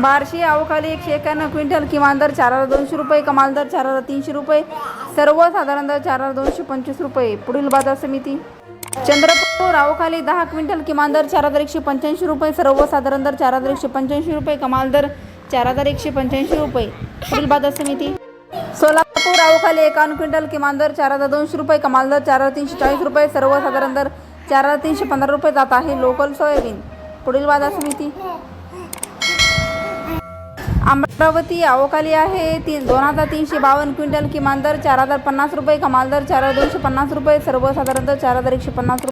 बारशे अवकाली एकशे एक्याण्णव क्विंटल किमान दर चार हजार दोनशे रुपये कमाल दर चार हजार तीनशे रुपये सर्वसाधारण दर चार हजार दोनशे पंचवीस रुपये. पुढील बाजार समिती. चंद्रपूर अवकाली दहा क्विंटल किमान दर चार हजार एकशे पंच्याऐंशी रुपये सर्वसाधारण दर चार हजार एकशे पंच्याऐंशी रुपये कमाल दर चार हजार एकशे पंच्याऐंशी रुपये. पुढील बाजार समिती. सोलापूर अवकाली एकावन्न क्विंटल किमान दर चार हजार दोनशे रुपये कमाल दर चार हजार तीनशे चाळीस रुपये सर्वसाधारण दर चार हजार तीनशे पंधरा रुपये जात आहे लोकल सोयाबीन. पुढील बाजार समिती. अमरावती अवकाली आहे. ती दोन हजार तीनशे बावन्न क्विंटल किमान दर चार हजार पन्नास रुपये कमाल दर चार हजार दोनशे पन्नास रुपये सर्वसाधारण दर चार हजार एकशे पन्नास रुपये.